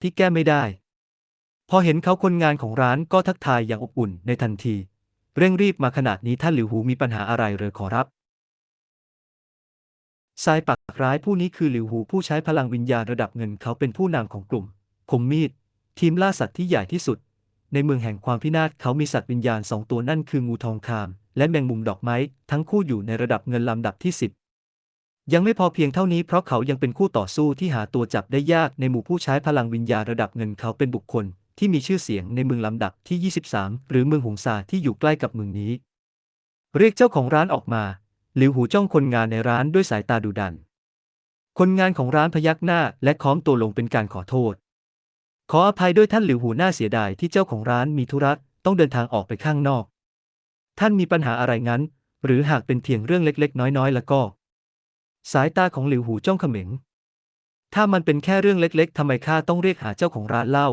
ที่แก้ไม่ได้ พอเห็นเขาคนงานของร้านก็ทักทายอย่างอบอุ่นในทันที เร่งรีบมาขนาดนี้ท่านหลิวหูมีปัญหาอะไรหรือขอรับทรายปักร้ายผู้นี้คือหลิวหูผู้ใช้พลังวิญญาณระดับเงินเขาเป็นผู้นำของกลุ่มคมมีด ทีมล่าสัตว์ที่ใหญ่ที่สุด ในเมืองแห่งความพินาศเขามีสัตว์วิญญาณสองตัวนั่นคืองูทองคาม และแมงมุมดอกไม้ ทั้งคู่อยู่ในระดับเงินลำดับที่10 ยังไม่พอเพียงเท่านี้เพราะเขายังเป็นคู่ต่อสู้ที่หาตัวจับได้ยากในหมู่ผู้ใช้พลังวิญญาณระดับเงินเขาเป็นบุคคล ที่มีชื่อเสียงในเมืองลำดับที่ 23 หรือเมืองหงสาที่อยู่ใกล้กับเมืองนี้ เรียกเจ้าของร้านออกมา หลิวหูจ้องคนงานในร้านด้วยสายตาดุดัน คนงานของร้านพยักหน้าและค้อมตัวลงเป็นการขอโทษ ขออภัยด้วยท่านหลิวหูหน้าเสียดายที่เจ้าของร้านมีธุระต้องเดินทางออกไปข้างนอก ท่านมีปัญหาอะไรงั้น หรือหากเป็นเพียงเรื่องเล็ก ๆ น้อยๆ แล้วก็ สายตาของหลิวหูจ้องเขม็ง ถ้ามันเป็นแค่เรื่องเล็กๆทำไมข้าต้องเรียกหาเจ้าของร้านเหล้า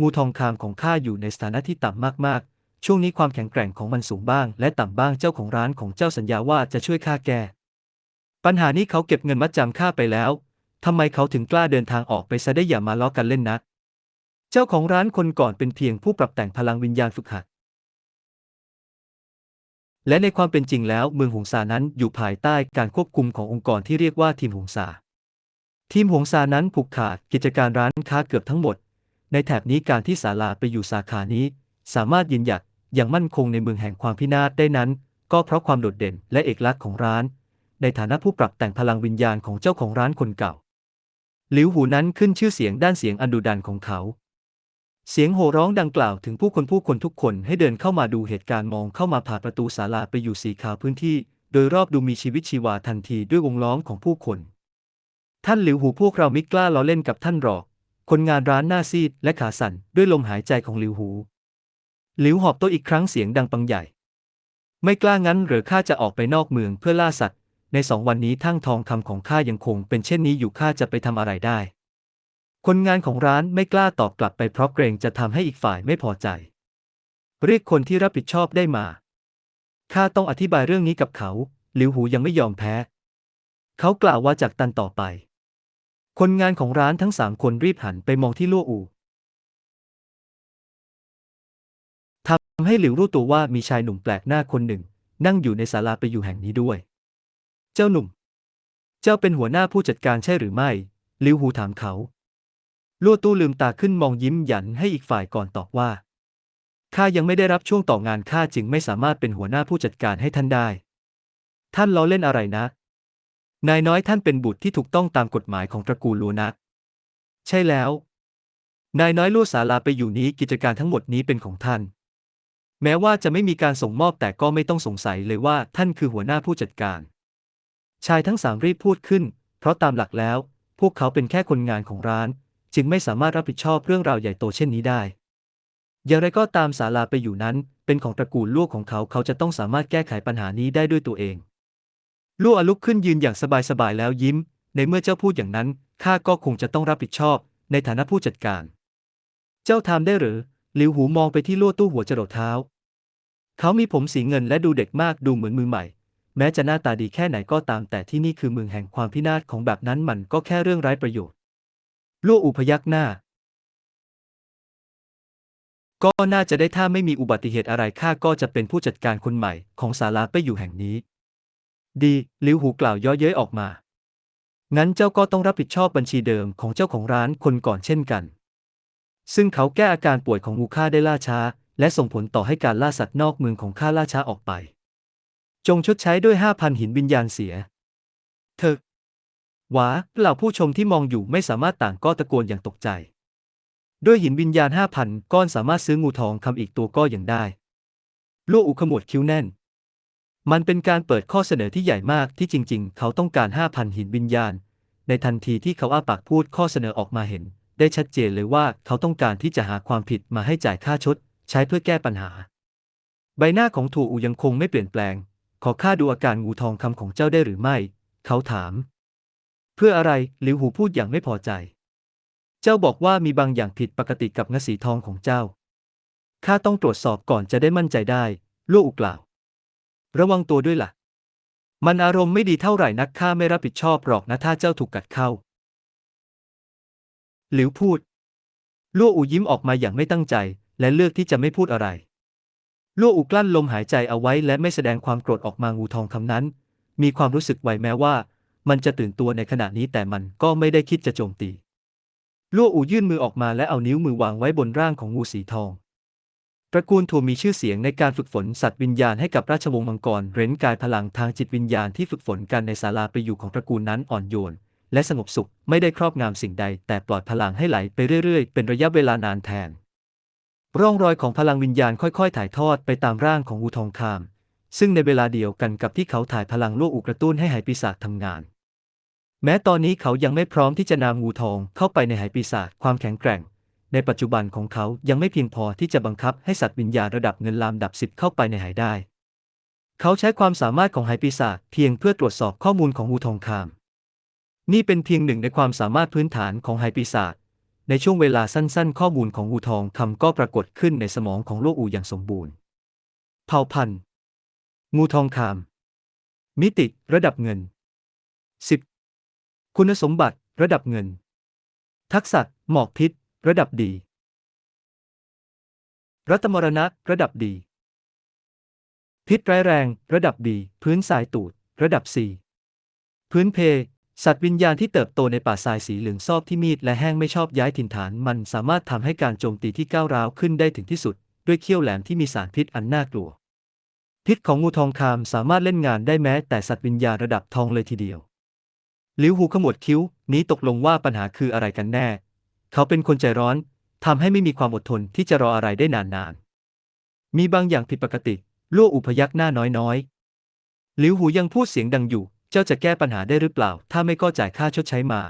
งูทองคามของข้าอยู่ในสถานะที่ต่ำมากๆ ช่วงนี้ความแข็งแกร่งของมันสูงบ้าง และต่ำบ้างเจ้าของร้านของเจ้าสัญญาว่าจะช่วยข้าแก้ปัญหานี้เขาเก็บเงินมัดจำข้าไปแล้ว ทำไมเขาถึงกล้าเดินทางออกไปซะได้อย่ามาล้อกันเล่นนะ เจ้าของร้านคนก่อนเป็นเพียงผู้ปรับแต่งพลังวิญญาณฝึกหัด และในความเป็นจริงแล้วเมืองหงสานั้นอยู่ภายใต้การควบคุมขององค์กรที่เรียกว่าทีมหงสา ทีมหงสานั้นผูกขาดกิจการร้านค้าเกือบทั้งหมด ในแถบนี้การที่ศาลาไปอยู่สาขานี้ สามารถยืนหยัดอย่างมั่นคงในเมืองแห่งความพินาศได้นั้น ก็เพราะความโดดเด่นและเอกลักษณ์ของร้าน ในฐานะผู้ปรับแต่งพลังวิญญาณของเจ้าของร้านคนเก่าหลิวหูนั้นขึ้นชื่อเสียงด้านเสียงอันดุดันของเขา เสียงโห่ร้องดังกล่าวถึงผู้คนผู้คนทุกคนให้เดินเข้ามาดูเหตุการณ์มองเข้ามาผ่านประตูศาลาไปอยู่สีขาวพื้นที่ โดยรอบดูมีชีวิตชีวาทันทีด้วยวงล้อมของผู้คน ท่านหลิวหูพวกเราไม่กล้าล้อเล่นกับท่านหรอก คนงานร้านหน้าซีดและขาสั่นด้วยลมหายใจของหลิวหู หลิวหอบโตะอีกครั้งเสียงดังปังใหญ่ ไม่กล้างั้นหรือข้าจะออกไปนอกเมืองเพื่อล่าสัตว์ ในสองวันนี้ทั้งทองคำของข้ายังคงเป็นเช่นนี้อยู่ข้าจะไปทำอะไรได้ คนงานของร้านไม่กล้าตอบกลับไปเพราะเกรงจะทำให้อีกฝ่ายไม่พอใจ เรียกคนที่รับผิดชอบได้มา ข้าต้องอธิบายเรื่องนี้กับเขา หลิวหูยังไม่ยอมแพ้ เขากล่าวว่าจากตันต่อไป คนงานของร้านทั้งสามคนรีบหันไปมองที่ลู่อูทำให้หลิวรู้ตัวว่ามีชายหนุ่มแปลกหน้าคนหนึ่ง นั่งอยู่ในศาลาไปอยู่แห่งนี้ด้วย เจ้าหนุ่ม เจ้าเป็นหัวหน้าผู้จัดการใช่หรือไม่หลิวหูถามเขา ลู่ตู้ลืมตาขึ้นมองยิ้มหยันให้อีกฝ่ายก่อนตอบว่า ข้ายังไม่ได้รับช่วงต่องานข้าจึงไม่สามารถเป็นหัวหน้าผู้จัดการให้ท่านได้ ท่านล้อเล่นอะไรนะ นายน้อยท่านเป็นบุตรที่ถูกต้องตามกฎหมายของตระกูลลัวนะ ใช่แล้ว นายน้อยลู่ศาลาไปอยู่นี้กิจการทั้งหมดนี้เป็นของท่าน แม้ว่าจะไม่มีการส่งมอบแต่ก็ไม่ต้องสงสัยเลยว่าท่านคือหัวหน้าผู้จัดการ ชายทั้งสามรีบพูดขึ้น เพราะตามหลักแล้ว พวกเขาเป็นแค่คนงานของร้าน จึงไม่สามารถรับผิดชอบเรื่องราวใหญ่โตเช่นนี้ได้ อย่างไรก็ตามศาลาไปอยู่นั้น เป็นของตระกูลลูกของเขาเขาจะต้องสามารถแก้ไขปัญหานี้ได้ด้วยตัวเอง ลู่อลุกขึ้นยืนอย่างสบายๆแล้วยิ้ม ในเมื่อเจ้าพูดอย่างนั้นข้าก็คงจะต้องรับผิดชอบ ในฐานะผู้จัดการ เจ้าทำได้หรือหลิวหูมองไปที่ลู่ตู้หัวจรดเท้า เขามีผมสีเงินและดูเด็กมากดูเหมือนมือใหม่ แม้จะหน้าตาดีแค่ไหนก็ตามแต่ที่นี่คือเมืองแห่งความพินาศของแบบนั้นมันก็แค่เรื่องไร้ประโยชน์ ลู่อูพยักหน้า ก็น่าจะได้ถ้าไม่มีอุบัติเหตุอะไรข้าก็จะเป็นผู้จัดการคนใหม่ของศาลาไปอยู่แห่งนี้ ดีหลิวหูกล่าวย่อเย้ยออกมา งั้นเจ้าก็ต้องรับผิดชอบบัญชีเดิมของเจ้าของร้านคนก่อนเช่นกัน ซึ่งเขาแก้อาการป่วยของงูข้าได้ล่าช้า และส่งผลต่อให้การล่าสัตว์นอกเมืองของข้าล่าช้าออกไป จงชดใช้ด้วยห้าพันหินวิญญาณเสียเธอ หวาเหล่าผู้ชมที่มองอยู่ไม่สามารถต่างก็ตะโกนอย่างตกใจ ด้วยหินวิญญาณห้าพันก้อนสามารถซื้องูทองคำอีกตัวก็ยังได้ลูกอุขมวดคิ้วแน่น มันเป็นการเปิดข้อเสนอที่ใหญ่มากที่จริง ๆ เขาต้องการห้าพันหินวิญญาณ ในทันทีที่เขาอ้าปากพูดข้อเสนอออกมาเห็น ได้ชัดเจนเลยว่าเขาต้องการที่จะหาความผิดมาให้จ่ายค่าชด ใช้เพื่อแก้ปัญหา ใบหน้าของถูอูยังคงไม่เปลี่ยนแปลง ขอข้าดูอาการงูทองคำของเจ้าได้หรือไม่ เขาถาม พื่ออะไรหลิวหูพูดอย่างไม่พอใจ เจ้าบอกว่ามีบางอย่างผิดปกติกับงาสีทองของเจ้า ข้าต้องตรวจสอบก่อนจะได้มั่นใจได้ลูกอุกล่าว ระวังตัวด้วยล่ะ มันอารมณ์ไม่ดีเท่าไหร่นักข้าไม่รับผิดชอบหรอกนะถ้าเจ้าถูกกัดเข้า หลิวพูดลั่วอูยิ้มออกมาอย่างไม่ตั้งใจ และเลือกที่จะไม่พูดอะไรลั่วอูกลั้นลมหายใจเอาไว้และไม่แสดงความโกรธออกมางูทองคำนั้น มีความรู้สึกไวแม้ว่า มันจะตื่นตัวในขณะนี้แต่มันก็ไม่ได้คิดจะโจมตีลั่วอูยื่นมือออกมาและเอานิ้วมือวางไว้บนร่างของงูสีทอง ตระกูลทัวมีชื่อเสียงในการฝึกฝนสัตว์วิญญาณให้กับราชวงศ์มังกร เร้นกายพลังทางจิตวิญญาณที่ฝึกฝนกันในศาลาไปอยู่ของตระกูลนั้นอ่อนโยน และสงบสุขไม่ได้ครอบงำสิ่งใด แต่ปล่อยพลังให้ไหลไปเรื่อยๆ เป็นระยะเวลานานแทน ร่องรอยของพลังวิญญาณค่อยๆ ถ่ายทอดไปตามร่างของงูทองคาม ซึ่งในเวลาเดียวกันกับที่เขาถ่ายพลังโลกอุกระตุ้นให้หายปีศาจทำงาน แม้ตอนนี้เขายังไม่พร้อมที่จะนำงูทองเข้าไปในหายปีศาจความแข็งแกร่ง ในปัจจุบันของเขายังไม่เพียงพอที่จะบังคับให้สัตว์วิญญาณระดับเงินลามดับสิบเข้าไปในหายได้ เขาใช้ความสามารถของหายปีศาจเพียงเพื่อตรวจสอบข้อมูลของงูทองคามนี่เป็นเพียงหนึ่งในความสามารถพื้นฐานของหายปีศาจในช่วงเวลาสั้นๆ ข้อมูลของงูทองคำก็ปรากฏขึ้นในสมองของโลกอูอย่างสมบูรณ์ เผ่าพันธุ์ งูทองคามมิติ ระดับเงิน 10. คุณสมบัติ ระดับเงิน ทักษะ หมอกพิษ ระดับดี รัตมรณะ ระดับดี พิษร้ายแรง ระดับดีพื้นสายตูด ระดับ4พื้นเพ สัตว์วิญญาณที่เติบโตในป่าทรายสีเหลืองซอบที่มีดและแห้งไม่ชอบย้ายถิ่นฐาน มันสามารถทำให้การโจมตีที่ก้าวร้าวขึ้นได้ถึงที่สุด ด้วยเขี้ยวแหลมที่มีสารพิษอันน่ากลัว พิษของงูทองคามสามารถเล่นงานได้แม้แต่สัตว์วิญญาณระดับทองเลยทีเดียว ลิวหูขมวดคิ้ว นี้ตกลงว่าปัญหาคืออะไรกันแน่ เขาเป็นคนใจร้อนทำให้ไม่มีความอดทนที่จะรออะไรได้นานๆ มีบางอย่างผิดปกติลั่วอุพยักหน้าน้อยๆลิวหูยังพูดเสียงดังอยู่ เจ้าจะแก้ปัญหาได้หรือเปล่า ถ้าไม่ก็จ่ายค่าชดใช้มา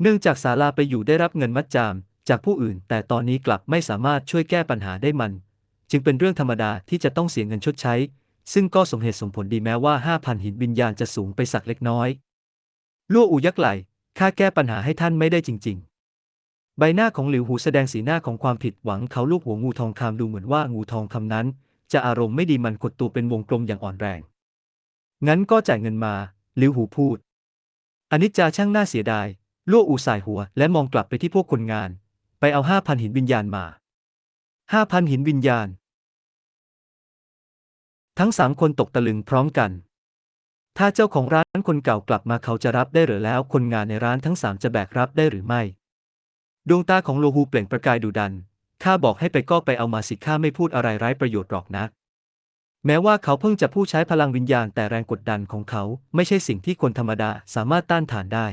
เนื่องจากศาลาไปอยู่ได้รับเงินมัดจามจากผู้อื่น แต่ตอนนี้กลับไม่สามารถช่วยแก้ปัญหาได้มัน จึงเป็นเรื่องธรรมดาที่จะต้องเสียเงินชดใช้ ซึ่งก็สมเหตุสมผลดีแม้ว่า 5,000 หินวิญญาณจะสูงไปสักเล็กน้อย ลั่วอูยักไหลข้าแก้ปัญหาให้ท่านไม่ได้จริง ๆ ใบหน้าของหลิวหูแสดงสีหน้าของความผิดหวังเขาลูกหัวงูทองคำดูเหมือนว่างูทองคำนั้น จะอารมณ์ไม่ดีมันกดตัวเป็นวงกลมอย่างอ่อนแรง งั้นก็จ่ายเงินมาหลิวหูพูดอนิจจาช่างน่าเสียดายลั่วอูสายหัว และมองกลับไปที่พวกคนงาน ไปเอาห้าพันหินวิญญาณมาห้าพันหินวิญญาณ ทั้งสามคนตกตะลึงพร้อมกัน ถ้าเจ้าของร้านคนเก่ากลับมาเขาจะรับได้หรือแล้วคนงานในร้านทั้งสามจะแบกรับได้หรือไม่ ดวงตาของโลฮูเปล่งประกายดุดัน ข้าบอกให้ไปก็ไปเอามาสิข้าไม่พูดอะไรไร้ประโยชน์หรอกนะแม้ว่าเขาเพิ่งจะผู้ใช้พลังวิญญาณแต่แรงกดดันของเขาไม่ใช่สิ่งที่คนธรรมดาสามารถต้านทานได้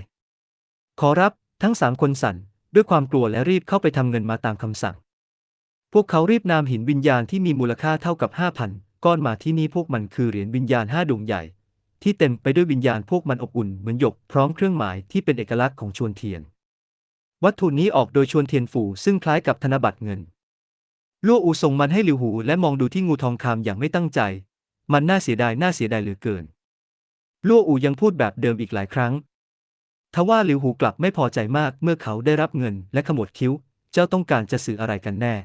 ขอรับทั้งสามคนสั่น ด้วยความกลัวและรีบเข้าไปทำเงินมาตามคำสั่ง พวกเขารีบนำหินวิญญาณที่มีมูลค่าเท่ากับห้าพันก้อนมาที่นี่พวกมันคือเหรียญวิญญาณห้าดวงใหญ่ ที่เต็มไปด้วยวิญญาณพวกมันอบอุ่นเหมือนหยกพร้อมเครื่องหมายที่เป็นเอกลักษณ์ของชวนเทียน วัตถุนี้ออกโดยชวนเทียนฝูซึ่งคล้ายกับธนบัตรเงินลั่อูส่งมันให้หลิวหูและมองดูที่งูทองคำอย่างไม่ตั้งใจ มันน่าเสียดายน่าเสียดายเหลือเกินลั่อูยังพูดแบบเดิมอีกหลายครั้งทว่าหลิวหูกลับไม่พอใจมากเมื่อเขาได้รับเงินและขมวดคิ้ว เจ้าต้องการจะสื่ออะไรกันแน่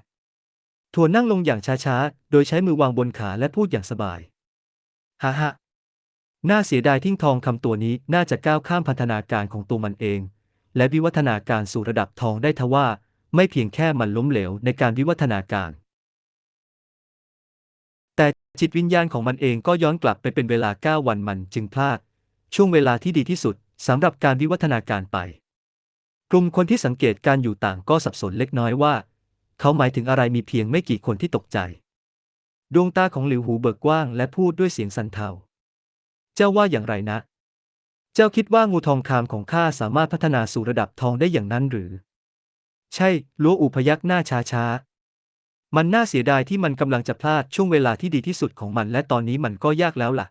ถั่วนั่งลงอย่างช้าๆ โดยใช้มือวางบนขาและพูดอย่างสบาย ฮ่าฮ่า น่าเสียดายทิ้งทองคำตัวนี้น่าจะก้าวข้ามพันธนาการของตัวมันเอง และวิวัฒนาการสู่ระดับทองได้ทว่า ไม่เพียงแค่มันล้มเหลวในการวิวัฒนาการ แต่จิตวิญญาณของมันเองก็ย้อนกลับไปเป็นเวลา 9 วันมันจึงพลาด ช่วงเวลาที่ดีที่สุดสำหรับการวิวัฒนาการไป กลุ่มคนที่สังเกตการอยู่ต่างก็สับสนเล็กน้อยว่า เขาหมายถึงอะไรมีเพียงไม่กี่คนที่ตกใจ ดวงตาของหลิวหูเบิกกว้างและพูดด้วยเสียงสันเทา เจ้าว่าอย่างไรนะ เจ้าคิดว่างูทองคามของข้าสามารถพัฒนาสู่ระดับทองได้อย่างนั้นหรือ ใช่ลัวอูพยักหน้าช้าช้ามันน่าเสียดายที่มันกำลังจะพลาดช่วงเวลาที่ดีที่สุดของมันและตอนนี้มันก็ยากแล้วล่ะ